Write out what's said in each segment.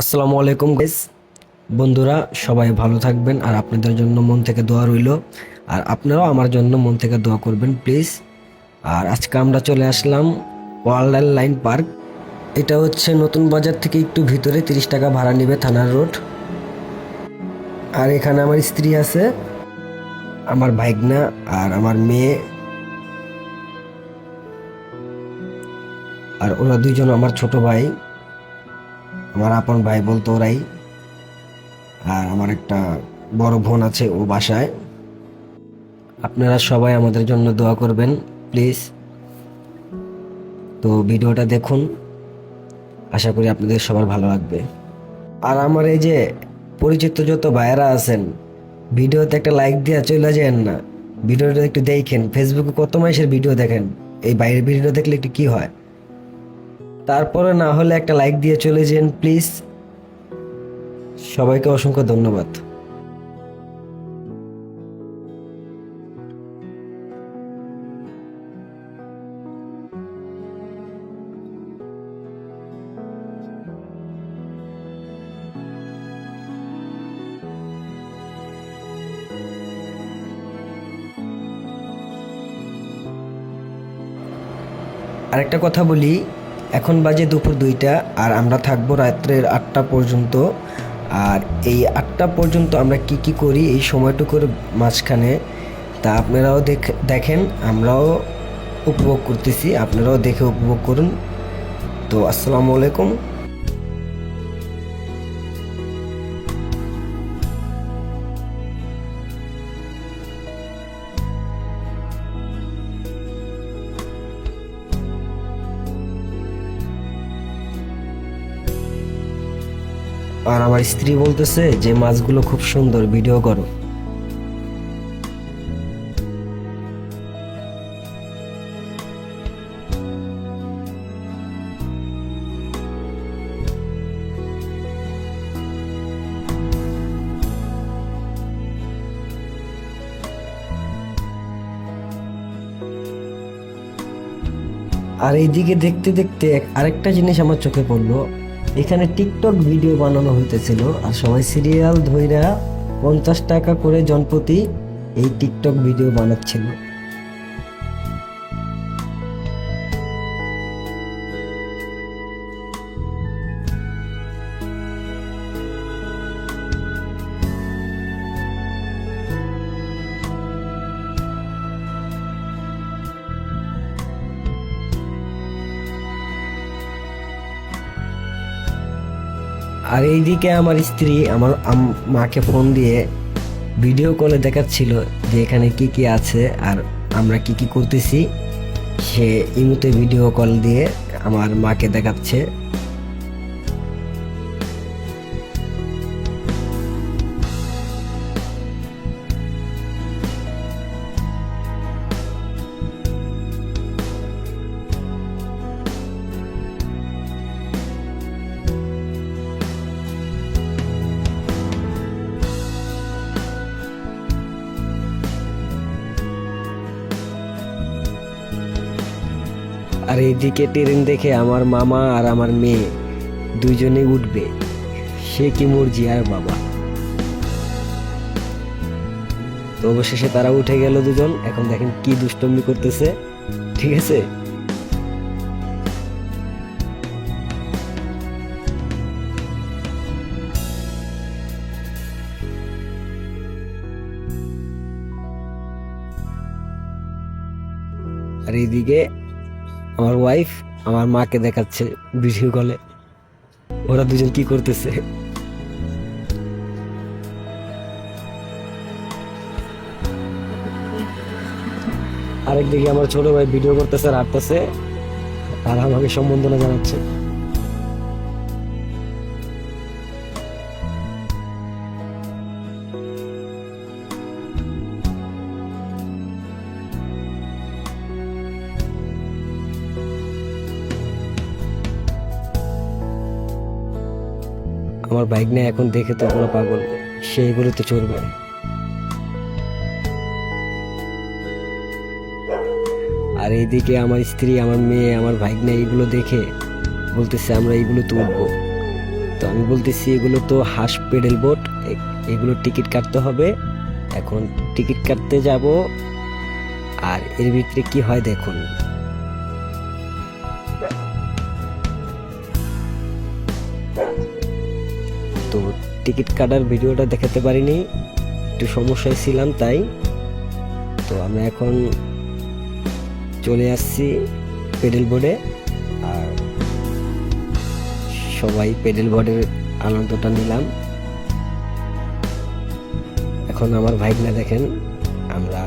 আসসালামু আলাইকুম গাইস বন্ধুরা, সবাই ভালো থাকবেন আর আপনাদের জন্য মন থেকে দোয়া রইল। আর আপনারাও আমার জন্য মন থেকে দোয়া করবেন প্লিজ আর আজকে আমরা চলে আসলাম ওয়ার্ল্ড লাইন পার্ক। এটা হচ্ছে নতুন বাজার থেকে একটু ভিতরে, তিরিশ টাকা ভাড়া নেবে থানার রোড। আর এখানে আমার স্ত্রী আছে, আমার ভাইগনা আর আমার মেয়ে। আর ওরা দুইজন আমার ছোট ভাই। আমার আপন ভাই বলতো ওরাই। আর আমার একটা বড় বোন আছে, ও বাসায়। আপনারা সবাই আমাদের জন্য দোয়া করবেন, প্লিজ। তো ভিডিওটা দেখুন। আশা করি আপনাদের সবার ভালো লাগবে। আর আমার এই যে পরিচিত যত ভাইয়েরা আছেন, ভিডিওতে একটা লাইক দিয়ে চলে যান না। ভিডিওটা একটু দেখেন। ফেসবুকে কত মাসের ভিডিও দেখেন? এই বাইরের ভিডিও দেখলে একটু কি হয়? তারপরে না হলে একটা লাইক দিয়ে চলে যান প্লিজ সবাইকে অসংখ্য ধন্যবাদ। আরেকটা কথা বলি এখন বাজে দুপুর দুইটা আর আমরা থাকব রাত্রের আটটা পর্যন্ত। আর এই আটটা পর্যন্ত আমরা কি কি করি এই সময়টুকুর মাঝখানে, তা আপনারাও দেখ, দেখেন, আমরাও উপভোগ করতেছি, আপনারাও দেখে উপভোগ করুন। তো আসসালামু আলাইকুম। আর আমার স্ত্রী বলতেছে যে মাছগুলো খুব সুন্দর ভিডিও করো। আর এইদিকে দেখতে দেখতে আরেকটা জিনিস আমার চোখে পড়ল। এখানে টিকটক ভিডিও বানানো হইতেছিল আর সবাই সিরিয়াল ধৈরা পঞ্চাশ টাকা করে জনপ্রতি এই টিকটক ভিডিও বানাচ্ছিল। আর এইদিকে আমার স্ত্রী আমার মাকে ফোন দিয়ে ভিডিও কলে দেখাচ্ছিল যে এখানে কি কি আছে আর আমরা কি কি করতেছি। সে ইমুতে ভিডিও কল দিয়ে আমার মাকে দেখাচ্ছে। এইদিকে ট্রেন দেখে আমার মামা আর আমার মেয়ে দুইজনেই উঠবে। সে কি মর্জি আর বাবা। তো অবশেষে তারা উঠে গেল দুজন। এখন দেখেন কি দুষ্টমি করতেছে। ঠিক আছে? আর এইদিকে আমার ওয়াইফ আমার মাকে দেখাচ্ছে ভিডিও কলে ওরা দুজন কি করতেছে? আরেকদিকে আমার ছোট ভাই ভিডিও করতেছে আর হাঁটতেছে আর আমাকে সম্বন্ধনা জানাচ্ছে। আমার বাইক নিয়ে এখন দেখে তো পুরো পাগল। সে এগুলোতে চড়বে আর এইদিকে আমার স্ত্রী, আমার মেয়ে, আমার ভাইগনা এইগুলো দেখে বলতেছে, আমরা এইগুলো তুলবো। তো আমি বলতেছি, এগুলো তো হাঁস পেডেল বোট এগুলো টিকিট কাটতে হবে। এখন টিকিট কাটতে যাব। আর এর ভিতরে কি হয় দেখুন। টিকিট কাটার ভিডিওটা দেখাতে পারিনি। একটু সমস্যায় ছিলাম তাই। তো আমি এখন চলে আসছি পেডেল বোর্ডে। আর সবাই পেডেল বোর্ডের আনন্দটা নিলাম। এখন আমার ভাইকনা দেখেন, আমরা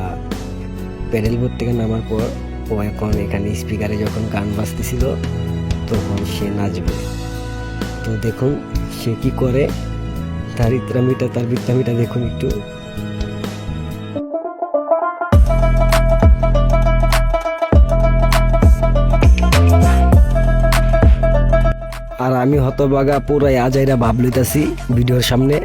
পেডেল বোর্ড থেকে নামার পর ও এখন এখানে স্পিকারে যখন গান বাজতেছিল, তখন সে নাচবে। তো দেখুন, সে কি করে তার ইত্রামিটা তার বিত্রামিটা দেখুন একটু। আর আমি হতবাগা পুরাই আজাইরা ভাব লইতাছি ভিডিওর সামনে।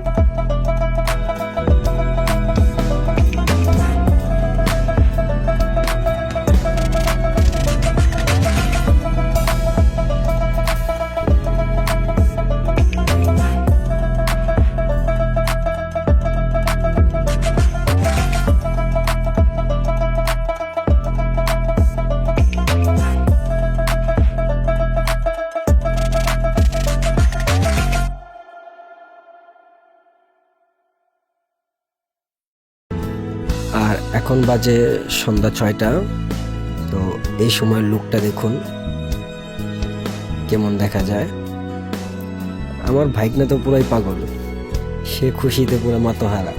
এখন বাজে সন্ধ্যা ছয়টা, তো এই সময় লুকটা দেখুন, কেমন দেখা যায়। আমার ভাইকনা তো পুরাই পাগল, সে খুশিতে পুরো মাতোহারা।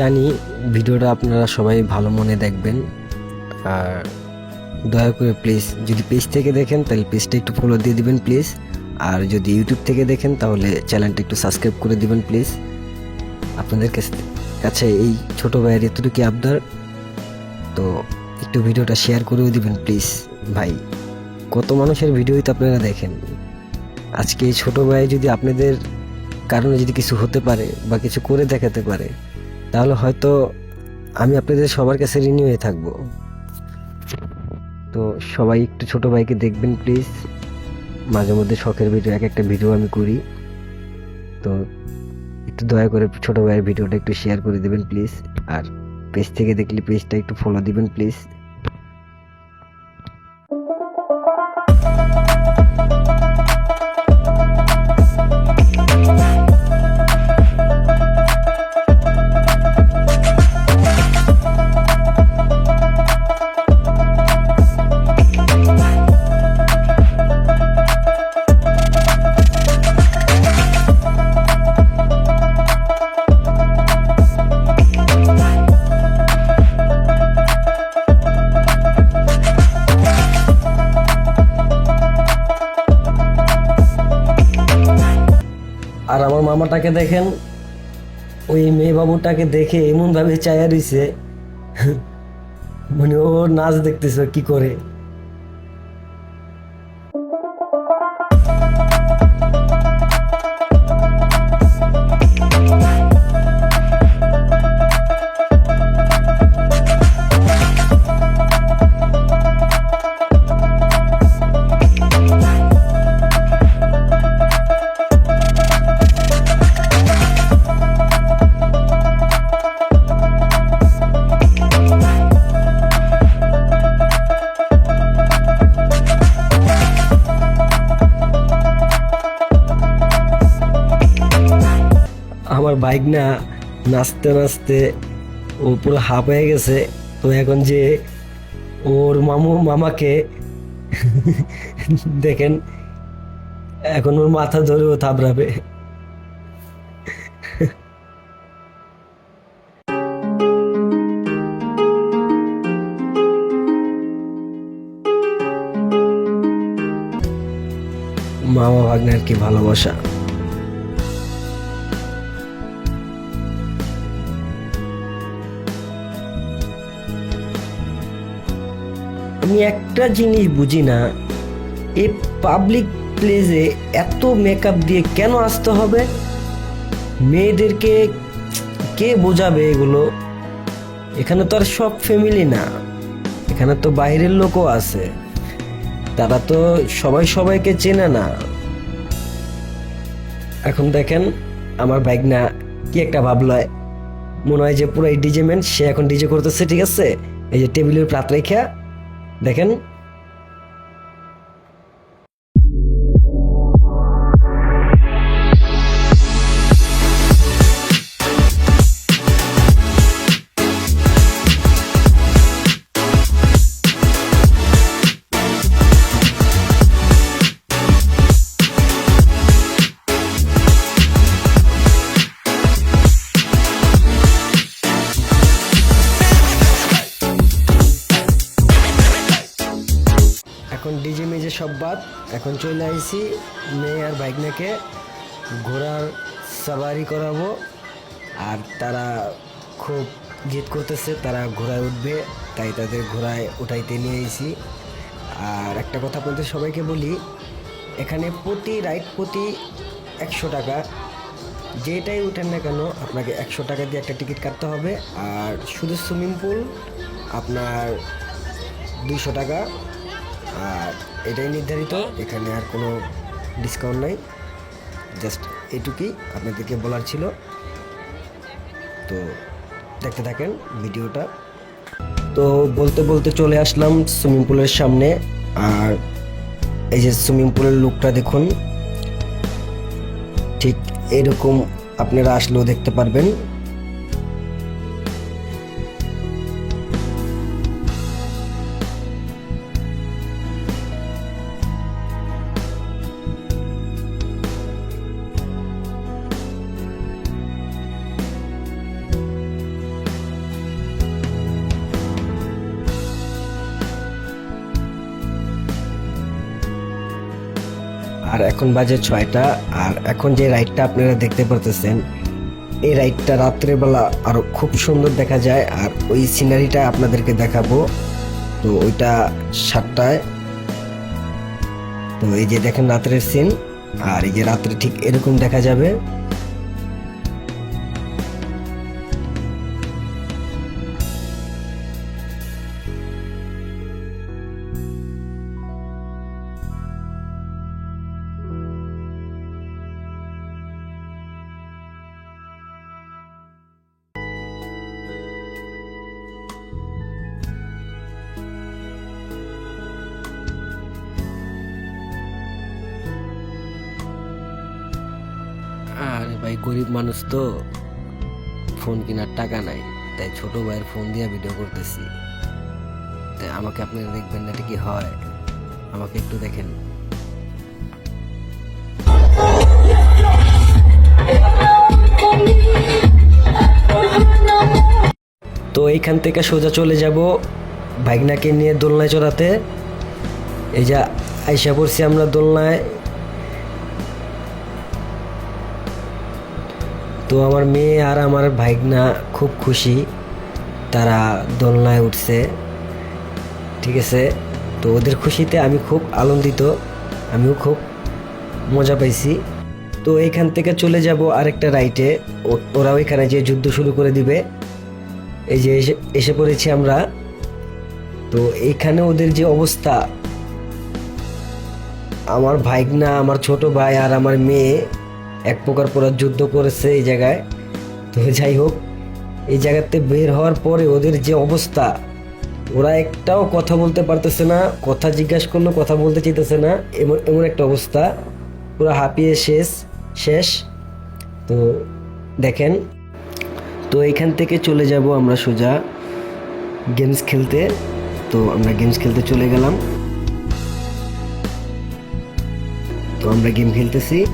জানি ভিডিওটা আপনারা সবাই ভালো মনে দেখবেন। আর দয়া করে প্লিজ যদি পেজ থেকে দেখেন তাহলে পেজটা একটু ফলো দিয়ে দিবেন প্লিজ আর যদি ইউটিউব থেকে দেখেন তাহলে চ্যানেলটা একটু সাবস্ক্রাইব করে দিবেন প্লিজ আপনাদের কাছ- এই ছোট ভাইয়ের এতটুকু আবদার। তো একটু ভিডিওটা শেয়ার করেও দিবেন প্লিজ ভাই। কত মানুষের ভিডিওই তো আপনারা দেখেন। আজকে এই ছোটো ভাই যদি আপনাদের কারণে যদি কিছু হতে পারে বা কিছু করে দেখাতে পারে তাহলে হয়তো আমি আপনাদের সবার কাছে রিনিউ হয়ে থাকব। তো সবাই একটু ছোট ভাইকে দেখবেন প্লিজ মাঝে মধ্যে শখের ভিডিও, এক একটা ভিডিও আমি করি। তো একটু দয়া করে ছোট ভাইয়ের ভিডিওটা একটু শেয়ার করে দেবেন প্লিজ আর পেজ থেকে দেখলে পেজটা একটু ফলো দিবেন প্লিজ আর আমার মামাটাকে দেখেন, ওই মেয়ে বাবুটাকে দেখে এমনভাবে চায়া রইছে মানে ও নাচ দেখতেছে, কি করে? না নাচতে নাচতে ও পুরো হাফ হয়ে গেছে। তো এখন যে ওর মামু, মামাকে দেখেন, এখন ওর মাথা ধরেও থাবড়াবে মামা ভাগ্নের কি ভালোবাসা। আমি একটা জিনিস বুঝি না এই পাবলিক প্লেসে এত মেকআপ দিয়ে কেন আসতে হবে? মেয়েদেরকে কে বোঝাবে এগুলো? এখানে তো আর সব ফ্যামিলি না, এখানে তো বাইরের লোকও আছে, তারা তো সবাই সবাইকে চেনে না। এখন দেখেন আমার বাইক না কি একটা ভাবলয় মনে হয় যে পুরো এই ডিজে ম্যান সে এখন ডিজে করতেছে, ঠিক আছে? এই যে টেবিলের প্রাত রেখা দেখেন এখন ডিজে মেজে সব বাদ। এখন চলে আইছি মেয়ে আর বাইকনাকে ঘোড়ার সাবারি করাবো। আর তারা খুব জিদ করতেছে, তারা ঘোড়ায় উঠবে, তাই তাদের ঘোড়ায় উঠাইতে নিয়ে এসেছি আর একটা কথা বলতে সবাইকে বলি, এখানে প্রতি রাইড প্রতি একশো টাকা, যেটাই উঠেন না কেন, আপনাকে একশো টাকা দিয়ে একটা টিকিট কাটতে হবে। আর শুধু সুইমিং পুল, আপনার দুইশো টাকা আর এটাই নির্ধারিত। এখানে আর কোনো ডিসকাউন্ট নাই। জাস্ট এটুকুই আপনাদেরকে বলার ছিল। তো দেখতে থাকেন ভিডিওটা। তো বলতে বলতে চলে আসলাম সুইমিং পুলের সামনে। আর এই যে সুইমিং পুলের লুকটা দেখুন। ঠিক এরকম আপনারা আসলেও দেখতে পারবেন। আর এখন বাজে ছয়টা, আর এখন যে রাইডটা আপনারা দেখতে পারতেছেন, এই রাইডটা রাত্রেবেলা আরও খুব সুন্দর দেখা যায়, আর ওই সিনারিটা আপনাদেরকে দেখাবো। তো ওইটা সাতটায়। তো এই যে দেখেন রাত্রের সিন আর এই যে রাত্রে ঠিক এরকম দেখা যাবে। ভাই গরিব মানুষ তো, ফোন কেনার টাকা নাই, তাই ছোট ভাইয়ের ফোন দিয়ে ভিডিও করতেছি। তাই আমাকে আপনারা দেখবেন না, এটা কি হয়? আমাকে একটু দেখেন। তো এইখান থেকে সোজা চলে যাব বাইকনাকে নিয়ে দোলনায় চড়াতে। এই যে আইসা পড়ছি আমরা দোলনায়। তো আমার মেয়ে আর আমার ভাইগনা খুব খুশি। তারা দোলনায় উঠছে। ঠিক আছে? তো ওদের খুশিতে আমি খুব আনন্দিত। আমিও খুব মজা পাইছি। তো এইখান থেকে চলে যাব আরেকটা রাইটে। ওরা ওইখানে যে যুদ্ধ শুরু করে দিবে। এই যে এসে এসে পড়েছি আমরা। তো এইখানে ওদের যে অবস্থা। আমার ভাইগনা, আমার ছোট ভাই আর আমার মেয়ে এক প্রকার পুরো যুদ্ধ করেছে এই জায়গায়। তো যাই হোক, এই জায়গাতে বের হওয়ার পরে ওদের যে অবস্থা, ওরা একটাও কথা বলতে পারতেছে না, কথা জিজ্ঞাসা করলেও কথা বলতে চাইতেছে না, এমন এমন একটা অবস্থা। পুরো হাঁপিয়ে শেষ শেষ। তো দেখেন, তো এখান থেকে চলে যাব আমরা সোজা গেমস খেলতে। তো আমরা গেমস খেলতে চলে গেলাম। তো আমরা গেম খেলতেছি।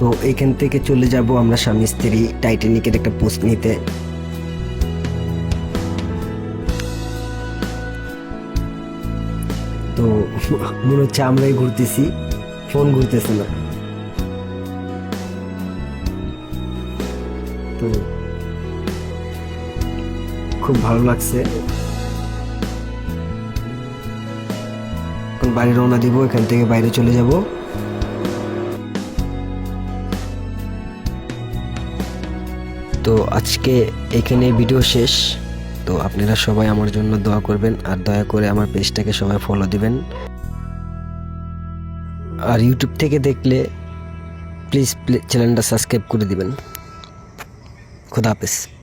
তো এখান থেকে চলে যাব আমরা স্বামী স্ত্রী টাইটানিকের একটা পোস্ট নিতে। তো মনে হচ্ছে আমরাই ঘুরতেছি, ফোন ঘুরতেছে না। তো খুব ভালো লাগছে। এখন বাড়ি রওনা দিব, এখান থেকে বাইরে চলে যাব। আজকে এখানে ভিডিও শেষ। তো আপনারা সবাই আমার জন্য দোয়া করবেন আর দয়া করে আমার পেজটাকে সবাই ফলো দিবেন। আর ইউটিউব থেকে দেখলে প্লিজ চ্যানেলটা সাবস্ক্রাইব করে দিবেন। খুদা হাফেজ।